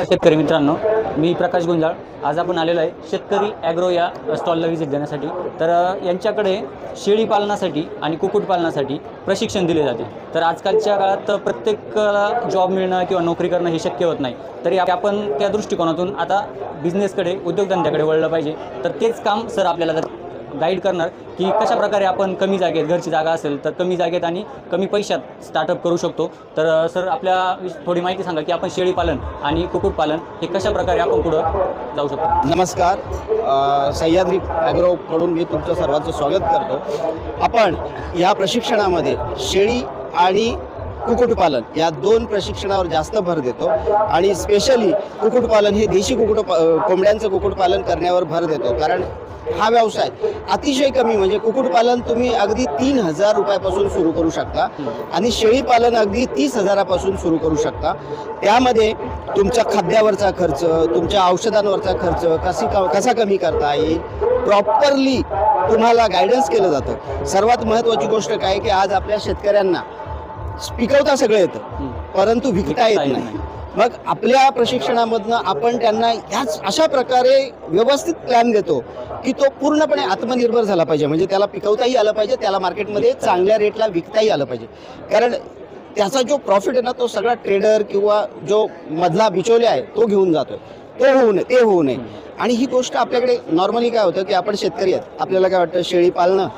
शेतकरी मित्रांनो मी प्रकाश गुंजाळ. आज आपण आलेलो आहे शेतकरी ॲग्रो या स्टॉलला व्हिजिट देण्यासाठी. तर यांच्याकडे शेळी पालनासाठी आणि कुक्कुटपालनासाठी प्रशिक्षण दिले जाते. तर आजकालच्या काळात प्रत्येकाला जॉब मिळणं किंवा नोकरी करणं हे शक्य होत नाही. तरी आपण त्या दृष्टिकोनातून आता बिझनेसकडे उद्योगधंद्याकडे वळलं पाहिजे. तर तेच काम सर आपल्याला गाईड करणार की कशा प्रकारे आपण कमी जागेत घरची जागा असेल तर कमी जागेत आणि कमी पैशात स्टार्टअप करू शकतो. तर सर आपल्या थोडी माहिती सांगा की आपण शेळीपालन आणि कुक्कुटपालन हे कशा प्रकारे आपण पुढं जाऊ शकतो? नमस्कार. सह्याद्री ॲग्रोकडून मी तुमचं सर्वांचं स्वागत करतो. आपण या प्रशिक्षणामध्ये शेळी आणि कुक्कुटपालन. या दोन प्रशिक्षणावर जास्त भर देतो. आणि स्पेशली कुक्कुटपालन हे देशी कुक्कुट कोंबड्यांचं कुक्कुटपालन करण्यावर भर देतो. कारण हा व्यवसाय अतिशय कमी म्हणजे कुक्कुटपालन तुम्ही अगदी तीन हजार रुपयापासून सुरू करू शकता. आणि शेळीपालन अगदी तीस हजारापासून सुरू करू शकता. त्यामध्ये तुमच्या खाद्यावरचा खर्च तुमच्या औषधांवरचा खर्च कशी कसा कमी करता येईल प्रॉपरली तुम्हाला गायडन्स केलं जातं. सर्वात महत्त्वाची गोष्ट काय की आज आपल्या शेतकऱ्यांना पिकवता सगळं येतं. परंतु विकता येत नाही. मग आपल्या प्रशिक्षणामधनं आपण त्यांना याच अशा प्रकारे व्यवस्थित प्लॅन देतो की तो पूर्णपणे आत्मनिर्भर झाला पाहिजे. म्हणजे त्याला पिकवताही आलं पाहिजे त्याला मार्केटमध्ये चांगल्या रेटला विकताही आलं पाहिजे. कारण त्याचा जो प्रॉफिट आहे ना तो सगळा ट्रेडर किंवा जो मधला बिचोले आहे तो घेऊन जातो तो होऊ नये ते होऊ नये. आणि ही गोष्ट आपल्याकडे नॉर्मली काय होतं की आपण शेतकरी आहेत. आपल्याला काय वाटतं शेळी पालणं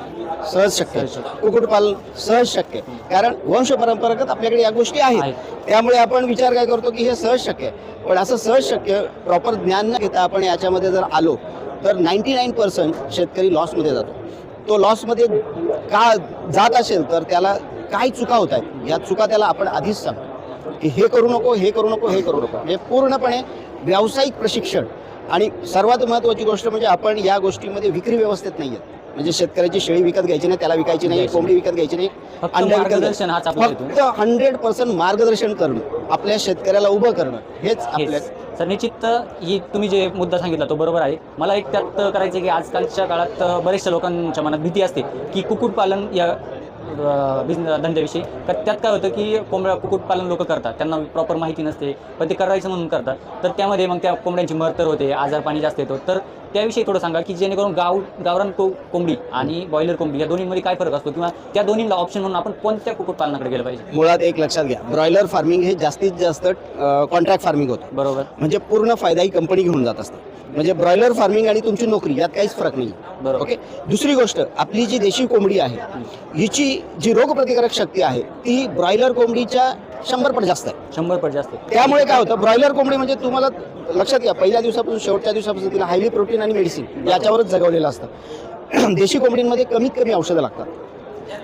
सहज शक्य. कुक्कुटपालन सहज शक्य. कारण वंश परंपरागत आपल्याकडे या गोष्टी आहेत. आहेत. त्यामुळे आपण विचार काय करतो की हे सहज शक्य आहे. पण असं सहज शक्य प्रॉपर ज्ञान न घेता आपण याच्यामध्ये जर आलो तर नाईन्टी नाईन पर्सेंट शेतकरी लॉसमध्ये जातो. तो लॉसमध्ये का जात असेल तर त्याला काय चुका होत आहेत या चुका त्याला आपण आधीच सांगतो. की हे करू नको हे करू नको हे करू नको. हे पूर्णपणे व्यावसायिक प्रशिक्षण. आणि सर्वात महत्त्वाची गोष्ट म्हणजे आपण या गोष्टीमध्ये विक्री व्यवस्थेत नाही आहेत म्हणजे शेतकऱ्याची शेळी विकत घ्यायची नाही त्याला विकायची नाही कोंबडी विकत घ्यायची नाही. अंडे विकत मार्गदर्शन हाच आपला हेतू. फक्त हंड्रेड पर्सेंट मार्गदर्शन करणं आपल्या शेतकऱ्याला उभं करणं हेच आपल्या. सर निश्चित ही तुम्ही जे मुद्दा सांगितला तो बरोबर आहे. मला एक त्यात करायचं आहे की आजकालच्या काळात बऱ्याचशा लोकांच्या मनात भीती असते की कुक्कुटपालन या बिझनेस धंद्याविषयी. तर त्यात काय होतं की कोंबड्या कुक्कुटपालन लोक करतात. त्यांना प्रॉपर माहिती नसते पण ते करायचं म्हणून करतात. तर त्यामध्ये मग त्या कोंबड्यांची मरतर होते आजार पाणी जास्त येतो. तर त्याविषयी थोडं सांगा की जेणेकरून गाव गावरान को कोंबडी आणि बॉयलर कोंबडी या दोन्हीमध्ये काय फरक असतो किंवा त्या दोन्हीला ऑप्शन म्हणून आपण कोणत्या कुक्कुटपालनाकडे गेलं पाहिजे? मुळात एक लक्षात घ्या. ब्रॉयलर फार्मिंग हे जास्तीत जास्त कॉन्ट्रॅक्ट फार्मिंग होतं. बरोबर. म्हणजे पूर्ण फायदा ही कंपनी घेऊन जात असते. म्हणजे ब्रॉयलर फार्मिंग आणि तुमची नोकरी यात काहीच फरक नाही बरोबर. ओके? दुसरी गोष्ट आपली जी देशी कोंबडी आहे हिची जी रोगप्रतिकारक शक्ती आहे ती ब्रॉयलर कोंबडीच्या शंभर पट जास्त आहे. शंभर पट जास्त त्यामुळे काय होतं ब्रॉयलर कोंबडी म्हणजे तुम्हाला लक्षात घ्या पहिल्या दिवसापासून शेवटच्या दिवसापासून तिला हायली प्रोटीन आणि मेडिसिन याच्यावरच जगवलेलं असतं. देशी कोंबडींमध्ये कमीत कमी औषधं लागतात.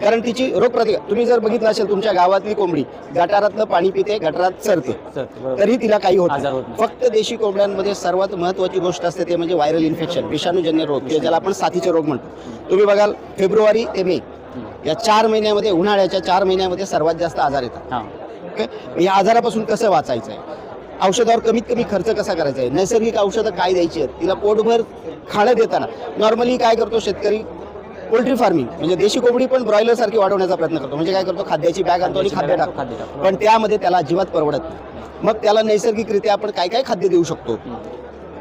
कारण तिची रोगप्रतिकार तुम्ही जर बघितलं असेल तुमच्या गावातली कोंबडी गटारातलं पाणी पिते गटारात चरते सर बरोबर. तरी तिला काही होत आजार नाही. फक्त देशी कोंबड्यांमध्ये सर्वात महत्वाची गोष्ट असते ते म्हणजे व्हायरल इन्फेक्शन विषाणूजन्य रोग किंवा ज्याला आपण साथीचे रोग म्हणतो. तुम्ही बघाल फेब्रुवारी ते मे या चार महिन्यामध्ये उन्हाळ्याच्या चार महिन्यामध्ये सर्वात जास्त आजार येतात. हां. ओके या आजारापासून कसं वाचायचं आहे? औषधावर कमीत कमी खर्च कसा करायचा आहे? नैसर्गिक औषधं काय द्यायची आहेत? तिला पोटभर खाणं देताना. नॉर्मली काय करतो शेतकरी? पोल्ट्री फार्मिंग म्हणजे देशी कोंबडी पण ब्रॉयलर सारखी वाढवण्याचा प्रयत्न करतो. म्हणजे काय करतो? खाद्याची बॅग आणतो आणि खाद्य टाकतो. पण त्यामध्ये त्याला अजिबात परवडत नाही. मग त्याला नैसर्गिकरित्या आपण काय काय खाद्य देऊ शकतो?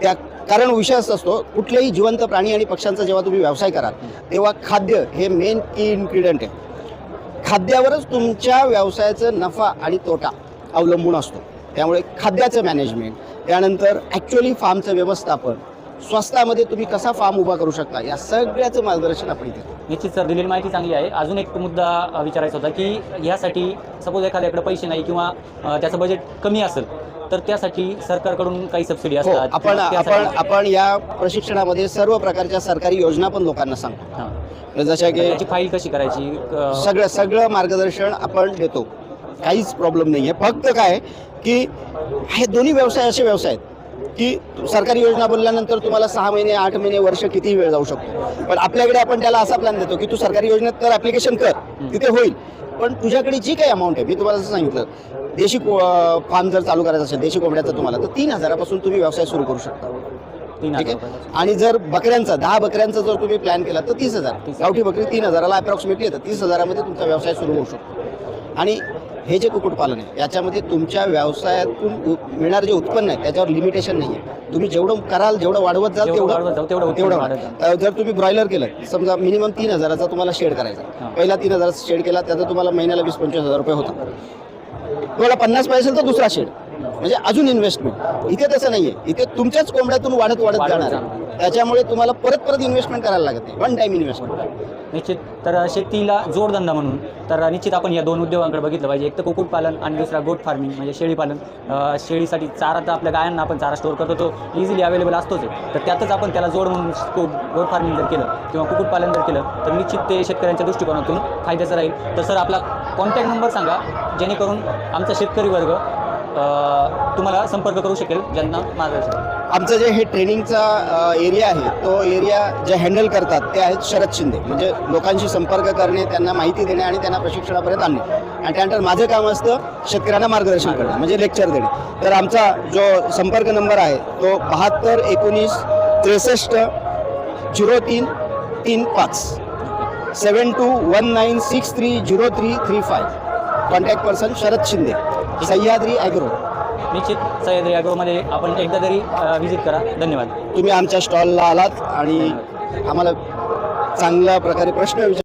त्या कारण विषय असा असतो कुठल्याही जिवंत प्राणी आणि पक्ष्यांचा जेव्हा तुम्ही व्यवसाय कराल तेव्हा खाद्य हे मेन की इन्ग्रेडियंट आहे. खाद्यावरच तुमच्या व्यवसायाचं नफा आणि तोटा अवलंबून असतो. त्यामुळे खाद्याचं मॅनेजमेंट त्यानंतर ॲक्च्युअली फार्मचं व्यवस्थापन स्वस्तामध्ये तुम्ही कसा फार्म उभा करू शकता? या सगळ्याचं मार्गदर्शन आपण करतो. निश्चित सर दिलेली माहिती चांगली आहे. अजून एक मुद्दा विचारायचा होता की ह्यासाठी सपोज एखाद्याकडे पैसे नाही किंवा त्याचं बजेट कमी असेल तर त्यासाठी सरकारकडून काही सबसिडी हो असतात. आपण आपण आपण या प्रशिक्षणामध्ये सर्व प्रकारच्या सरकारी योजना पण लोकांना सांगतो. जशा की फाईल कशी करायची? सगळं सगळं मार्गदर्शन आपण देतो. काहीच प्रॉब्लेम नाही आहे फक्त काय की हे दोन्ही व्यवसाय असे व्यवसाय आहेत. की सरकारी योजना बोलल्यानंतर तुम्हाला सहा महिने आठ महिने वर्ष कितीही वेळ जाऊ शकतो. पण आपल्याकडे आपण त्याला असा प्लॅन देतो की तू सरकारी योजनेत तर ऍप्लिकेशन कर तिथे होईल. पण तुझ्याकडे जी काही अमाऊंट आहे मी तुम्हाला असं सांगितलं देशी फार्म जर चालू करायचं असेल देशी कोंबड्याचं तुम्हाला तर तीन हजारापासून तुम्ही व्यवसाय सुरू करू शकता. ठीक आहे. आणि जर बकऱ्यांचा दहा बकऱ्यांचा जर तुम्ही प्लॅन केला तर तीस हजार. गावठी बकरी तीन हजाराला अप्रॉक्सिमेटली येतं तीस हजारामध्ये तुमचा व्यवसाय सुरू होऊ शकतो. आणि हे जे कुक्कुटपालन आहे याच्यामध्ये तुमच्या व्यवसायातून मिळणारं जे उत्पन्न आहे त्याच्यावर लिमिटेशन नाही आहे तुम्ही जेवढं कराल जेवढं वाढवत जाल तेवढं तेवढं तेवढं जर तुम्ही ब्रॉयलर केलं समजा मिनिमम तीन हजाराचा तुम्हाला शेड करायचा. पहिला तीन हजाराचा शेड केला त्याचा तुम्हाला महिन्याला वीस पंचवीस हजार रुपये होता तुम्हाला पन्नास पाहिजे असेल तर दुसरा शेड म्हणजे अजून इन्व्हेस्टमेंट इथे तसं नाहीये. इथे तुमच्याच कोंबड्यातून वाढत वाढत जाणार. त्याच्यामुळे तुम्हाला परत परत इन्व्हेस्टमेंट करायला लागत नाही. वन टाइम इन्व्हेस्टमेंट निश्चित. तर शेतीला जोडधंदा म्हणून. तर निश्चित आपण या दोन उद्योगांकडे बघितलं पाहिजे. एक तर कुक्कुटपालन आणि दुसरा गोट फार्मिंग म्हणजे शेळीपालन. शेळीसाठी चारा तर आपल्या गायांना आपण चारा स्टोअर करतो तो इझिली अवेलेबल असतोच आहे. तर त्यातच आपण त्याला जोड म्हणून को- गोट फार्मिंग जर केलं किंवा कुक्कुटपालन जर केलं तर निश्चित ते शेतकऱ्यांच्या दृष्टिकोनातून फायद्याचं राहील. तर सर आपला कॉन्टॅक्ट नंबर सांगा जेणेकरून आमचा शेतकरी वर्ग तुम्हाला संपर्क करू शकेल ज्यांना मार्गदर्शन आमचं जे हे ट्रेनिंगचा एरिया आहे तो एरिया जे हँडल करतात ते आहेत शरद शिंदे. म्हणजे लोकांशी संपर्क करणे त्यांना माहिती देणे आणि त्यांना प्रशिक्षणापर्यंत आणणे. आणि त्यानंतर माझं काम असतं शेतकऱ्यांना मार्गदर्शन करणं म्हणजे लेक्चर देणे. तर आमचा जो संपर्क नंबर आहे तो बहात्तर एकोणीस त्रेसष्ट झिरो तीन तीन पाच. Seven two one nine six three zero three three five. Contact person Sharad Shinde. Sahyadri agro. निश्चित सह्याद्री ॲग्रोमध्ये आपण एकदा तरी व्हिजिट करा. धन्यवाद. तुम्ही आमच्या स्टॉलला आलात आणि आम्हाला चांगल्या प्रकारे प्रश्न विचार